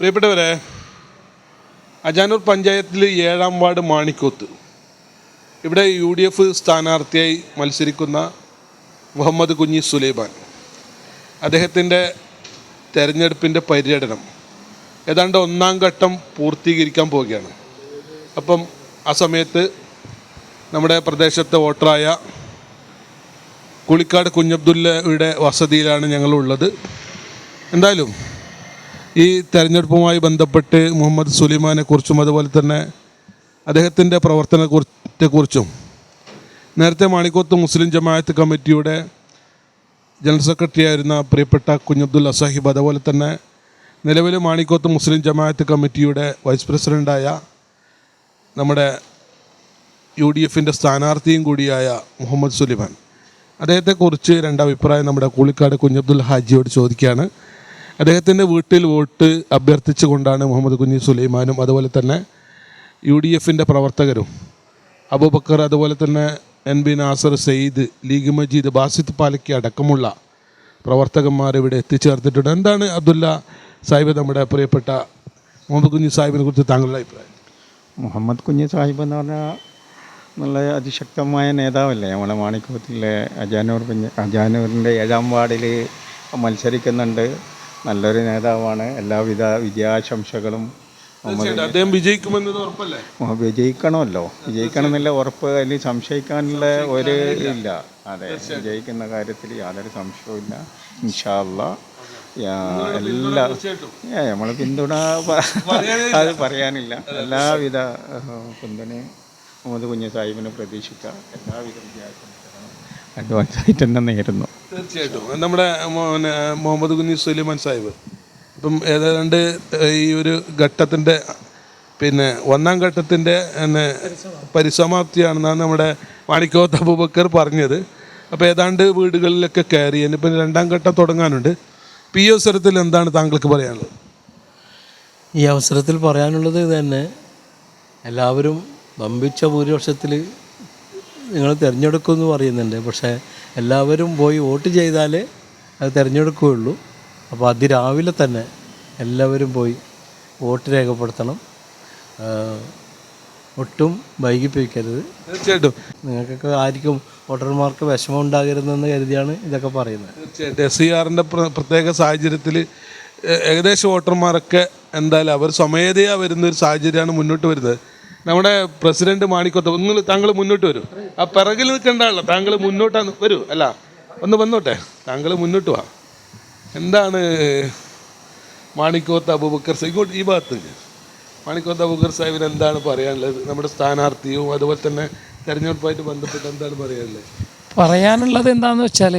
പ്രിയപ്പെട്ടവരെ അജാനൂർ പഞ്ചായത്തിൽ ഏഴാം വാർഡ് മാണിക്കോത്ത്. ഇവിടെ യു ഡി എഫ് സ്ഥാനാർത്ഥിയായി മത്സരിക്കുന്ന മുഹമ്മദ് കുഞ്ഞി സുലൈമാൻ. അദ്ദേഹത്തിന്റെ തെരഞ്ഞെടുപ്പിന്റെ പര്യടനം ഏതാണ്ട് ഒന്നാം ഘട്ടം പൂർത്തീകരിക്കാൻ പോവുകയാണ്. അപ്പം ആ സമയത്ത് നമ്മുടെ പ്രദേശത്തെ വോട്ടറായ കുളിക്കാട് കുഞ്ഞബ്ദുല്ലയുടെ വസതിയിലാണ് ഞങ്ങളുള്ളത്. എന്തായാലും ഈ തെരഞ്ഞെടുപ്പുമായി ബന്ധപ്പെട്ട് മുഹമ്മദ് സുലൈമാനെ കുറിച്ചും അതുപോലെ തന്നെ അദ്ദേഹത്തിന്റെ പ്രവർത്തനത്തെക്കുറിച്ചും നേരത്തെ മാണിക്കോത്ത് മുസ്ലിം ജമാഅത്ത് കമ്മിറ്റിയുടെ ജനറൽ സെക്രട്ടറി ആയിരുന്ന പ്രിയപ്പെട്ട കുഞ്ഞബ്ദുൽ അസാഹിബ് അതുപോലെ തന്നെ നിലവിൽ മാണിക്കോത്ത് മുസ്ലിം ജമാഅത്ത് കമ്മിറ്റിയുടെ വൈസ് പ്രസിഡന്റായ നമ്മുടെ യു ഡി എഫിന്റെ സ്ഥാനാർത്ഥിയും കൂടിയായ മുഹമ്മദ് സുലിമാൻ. അദ്ദേഹത്തെക്കുറിച്ച് രണ്ടഭിപ്രായം നമ്മുടെ കൂളിക്കാട് കുഞ്ഞബ്ദുൽ ഹാജിയോട് ചോദിക്കുകയാണ്. അദ്ദേഹത്തിന്റെ വീട്ടിൽ വോട്ട് അഭ്യർത്ഥിച്ചുകൊണ്ടാണ് മുഹമ്മദ് കുഞ്ഞി സുലൈമാനും അതുപോലെ തന്നെ യു ഡി എഫിന്റെ പ്രവർത്തകരും അബൂബക്കർ അതുപോലെ തന്നെ N B Nasar Sayed league Majeed Basith Palakki അടക്കമുള്ള പ്രവർത്തകന്മാർ ഇവിടെ എത്തിച്ചേർത്തിട്ടുണ്ട്. എന്താണ് അബ്ദുല്ല സാഹിബ് നമ്മുടെ പ്രിയപ്പെട്ട മുഹമ്മദ് കുഞ്ഞി സാഹിബിനെ കുറിച്ച് താങ്കളുടെ അഭിപ്രായം? മുഹമ്മദ് കുഞ്ഞി സാഹിബ് എന്ന് പറഞ്ഞാൽ നല്ല അതിശക്തമായ നേതാവല്ലേ? നമ്മുടെ മാണിക്കോത്തിലെ അജാനൂർ കുഞ്ഞ് അജാനൂറിന്റെ ഏഴാം വാർഡിൽ മത്സരിക്കുന്നുണ്ട്. നല്ലൊരു നേതാവാണ്. എല്ലാവിധ വിജയാശംസകളും തീർച്ചയായിട്ടും. അദ്ദേഹം വിജയിക്കുമെന്നത് ഉറപ്പല്ലേ? വിജയിക്കണമല്ലോ. വിജയിക്കണം എന്നുള്ള ഉറപ്പ്. അതിൽ സംശയിക്കാനുള്ള ഒരു ഇല്ല അതെ വിജയിക്കുന്ന കാര്യത്തിൽ യാതൊരു സംശയവും ഇൻഷാല്ല എല്ലാ നമ്മൾ പിന്തുണ അത് പറയാനില്ല. എല്ലാവിധ പിന്തുണയും മുഹമ്മദ് കുഞ്ഞു സാഹിബിനെ പ്രതീക്ഷിക്കാം. എല്ലാവിധ വിജയാശംസകളും അഡ്വാൻസായിട്ട് തന്നെ നേരുന്നു. തീർച്ചയായിട്ടും. നമ്മുടെ മുഹമ്മദ് കുഞ്ഞി സുലൈമാൻ സാഹിബ്. ഇപ്പം ഏതാണ്ട് ഈ ഒരു ഘട്ടത്തിന്റെ പിന്നെ ഒന്നാം ഘട്ടത്തിന്റെ പിന്നെ പരിസമാപ്തിയാണെന്നാണ് നമ്മുടെ മാണിക്കോത്ത് അബൂബക്കർ പറഞ്ഞത്. അപ്പോൾ ഏതാണ്ട് വീടുകളിലൊക്കെ കയറി ഇനിയിപ്പം രണ്ടാം ഘട്ടം തുടങ്ങാനുണ്ട്. പി അവസരത്തിൽ എന്താണ് താങ്കൾക്ക് പറയാനുള്ളത്? ഈ അവസരത്തിൽ പറയാനുള്ളത് ഇത് തന്നെ എല്ലാവരും വമ്പിച്ച ഭൂരിപക്ഷത്തിൽ നിങ്ങൾ തിരഞ്ഞെടുക്കുമെന്ന് പറയുന്നുണ്ട്. പക്ഷേ എല്ലാവരും പോയി വോട്ട് ചെയ്താലേ അത് തിരഞ്ഞെടുക്കുകയുള്ളൂ. അപ്പോൾ അതിരാവിലെ തന്നെ എല്ലാവരും പോയി വോട്ട് രേഖപ്പെടുത്തണം. ഒട്ടും വൈകിപ്പിക്കരുത് തീർച്ചയായിട്ടും. നിങ്ങൾക്കൊക്കെ ആയിരിക്കും വോട്ടർമാർക്ക് വിഷമം ഉണ്ടാകരുതെന്ന് കരുതിയാണ് ഇതൊക്കെ പറയുന്നത്. തീർച്ചയായിട്ടും. എസ് സി ആറിന്റെ പ്രത്യേക സാഹചര്യത്തിൽ ഏകദേശം വോട്ടർമാരൊക്കെ എന്തായാലും അവർ സ്വമേധയാ വരുന്ന ഒരു സാഹചര്യമാണ് മുന്നോട്ട് വരുന്നത്. നമ്മുടെ പ്രസിഡന്റ് മാണിക്കോത്ത് ഒന്ന് താങ്കൾ മുന്നോട്ട് വരൂ. ആ പിറകിൽ നിൽക്കേണ്ടതല്ല താങ്കൾ മുന്നോട്ടാണ് വരൂ അല്ല? ഒന്ന് വന്നോട്ടെ താങ്കൾ മുന്നോട്ട് വാ. എന്താണ് മാണിക്കോത്ത് അബൂബക്കർ സാഹിബ് ഇങ്ങോട്ട് ഈ ഭാഗത്ത് മാണിക്കോത്ത് അബൂബക്കർ സാഹിബിന് എന്താണ് പറയാനുള്ളത്? നമ്മുടെ സ്ഥാനാർത്ഥിയും അതുപോലെ തന്നെ തെരഞ്ഞെടുപ്പായിട്ട് ബന്ധപ്പെട്ട് എന്താണ് പറയാനുള്ളത്? പറയാനുള്ളത് എന്താണെന്ന് വെച്ചാൽ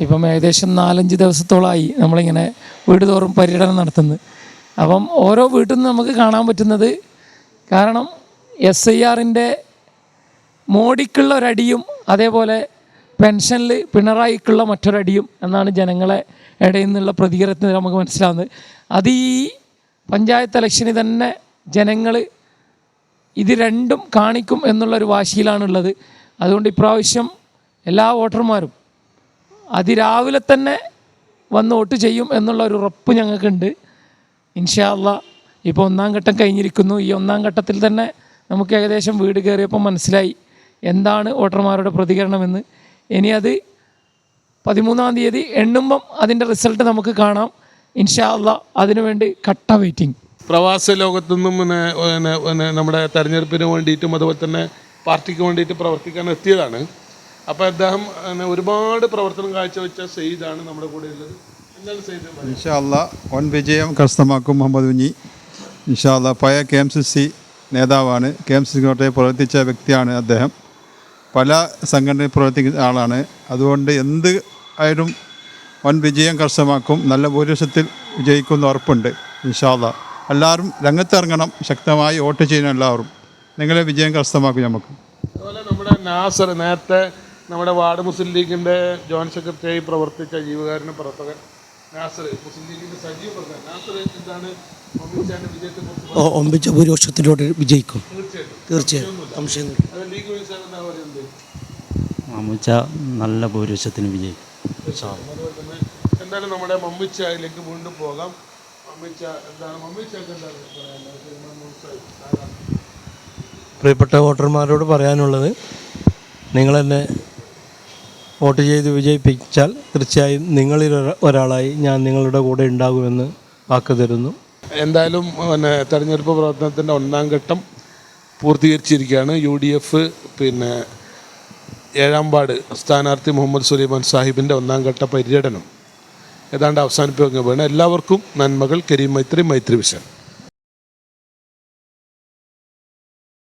ഇപ്പം ഏകദേശം നാലഞ്ച് ദിവസത്തോളമായി നമ്മളിങ്ങനെ വീട് തോറും പര്യടനം നടത്തുന്നത് അപ്പം ഓരോ വീട്ടിൽ നിന്ന് നമുക്ക് കാണാൻ പറ്റുന്നത് കാരണം എസ് ഐ ആറിന്റെ മോഡിക്കുള്ള ഒരടിയും അതേപോലെ പെൻഷനിൽ പിണറായിക്കുള്ള മറ്റൊരടിയും എന്നാണ് ജനങ്ങളെ ഇടയിൽ നിന്നുള്ള പ്രതികരണത്തിൽ നമുക്ക് മനസ്സിലാവുന്നത്. അത് ഈ പഞ്ചായത്ത് ഇലക്ഷന് തന്നെ ജനങ്ങൾ ഇത് രണ്ടും കാണിക്കും എന്നുള്ളൊരു വാശിയിലാണുള്ളത്. അതുകൊണ്ട് ഇപ്രാവശ്യം എല്ലാ വോട്ടർമാരും അതിരാവിലെ തന്നെ വന്ന് വോട്ട് ചെയ്യും എന്നുള്ള ഒരു ഉറപ്പ് ഞങ്ങൾക്കുണ്ട്. ഇൻഷാല്ല ഇപ്പോൾ ഒന്നാം ഘട്ടം കഴിഞ്ഞിരിക്കുന്നു. ഈ ഒന്നാം ഘട്ടത്തിൽ തന്നെ നമുക്ക് ഏകദേശം വീട് കയറിയപ്പോൾ മനസ്സിലായി എന്താണ് വോട്ടർമാരുടെ പ്രതികരണമെന്ന്. ഇനി അത് പതിമൂന്നാം തീയതി എണ്ണുമ്പം അതിന്റെ റിസൾട്ട് നമുക്ക് കാണാം. ഇൻഷാല്ല അതിനുവേണ്ടി കട്ട വെയിറ്റിംഗ്. പ്രവാസ ലോകത്തു നിന്നും പിന്നെ നമ്മുടെ തെരഞ്ഞെടുപ്പിന് വേണ്ടിയിട്ടും അതുപോലെ തന്നെ പാർട്ടിക്ക് വേണ്ടിയിട്ട് പ്രവർത്തിക്കാൻ എത്തിയതാണ്. അപ്പോൾ അദ്ദേഹം ഒരുപാട് പ്രവർത്തനം കാഴ്ചവെച്ച സെയ്ദാണ് നമ്മുടെ കൂടെ ഉള്ളത് എന്താണ് സെയ്ദ്? ഇൻഷാല്ല വൻ വിജയം കരസ്ഥമാക്കും മുഹമ്മദ് കുഞ്ഞി. ഇൻഷാല്ല പഴയ കെ എം സി സി നേതാവാണ്. കെ എം സി സി കോട്ടയെ പ്രവർത്തിച്ച വ്യക്തിയാണ് അദ്ദേഹം. പല സംഘടനയിൽ പ്രവർത്തിക്കുന്ന ആളാണ്. അതുകൊണ്ട് എന്ത് ആയാലും വൻ വിജയം കരസ്ഥമാക്കും. നല്ല ഭൂരിപക്ഷത്തിൽ വിജയിക്കുന്ന ഉറപ്പുണ്ട് ഇൻഷാല്ല എല്ലാവരും രംഗത്തിറങ്ങണം. ശക്തമായി വോട്ട് ചെയ്യണം എല്ലാവരും. നിങ്ങളെ വിജയം കരസ്ഥമാക്കും നമുക്ക് അതുപോലെ നമ്മുടെ നാസർ നേരത്തെ നമ്മുടെ വാർഡ് മുസ്ലിം ലീഗിന്റെ ജോയിന്റ് സെക്രട്ടറിയായി പ്രവർത്തിച്ച ജീവകാരുണ്യ പ്രവർത്തകൻ നാസർ മുസ്ലിം ലീഗിന്റെ സജീവ പ്രവർത്തകൻ നാസർ എന്താണ് വിജയത്തെക്കുറിച്ച് ഒമ്പിച്ച ഭൂരിപക്ഷത്തിലൂടെ വിജയിക്കും. തീർച്ചയായിട്ടും. തീർച്ചയായും. ലീഗ് എന്താ പറയുന്നത് മമ്മൂച്ച നല്ല ഭൂരിപക്ഷത്തിന് വിജയിക്കും. എന്തായാലും നമ്മുടെ മമ്മിച്ചായിലേക്ക് വീണ്ടും പോകാം. പ്രിയപ്പെട്ട വോട്ടർമാരോട് പറയാനുള്ളത് നിങ്ങൾ എന്നെ വോട്ട് ചെയ്ത് വിജയിപ്പിച്ചാൽ തീർച്ചയായും നിങ്ങളിൽ ഒരാളായി ഞാൻ നിങ്ങളുടെ കൂടെ ഉണ്ടാകുമെന്ന് വാക്ക് തരുന്നു. എന്തായാലും പിന്നെ തെരഞ്ഞെടുപ്പ് പ്രവർത്തനത്തിന്റെ ഒന്നാം ഘട്ടം പൂർത്തീകരിച്ചിരിക്കുകയാണ്. യു ഡി എഫ് പിന്നെ ഏഴാം വാർഡ് സ്ഥാനാർത്ഥി മുഹമ്മദ് സുലൈമാൻ സാഹിബിന്റെ ഒന്നാം ഘട്ട പര്യടനം. ഏതാണ്ട് അവസാനിപ്പിക്കുകയാണ് എല്ലാവർക്കും നന്മകൾ. കരീം മൈത്രി മൈത്രി വിഷൻ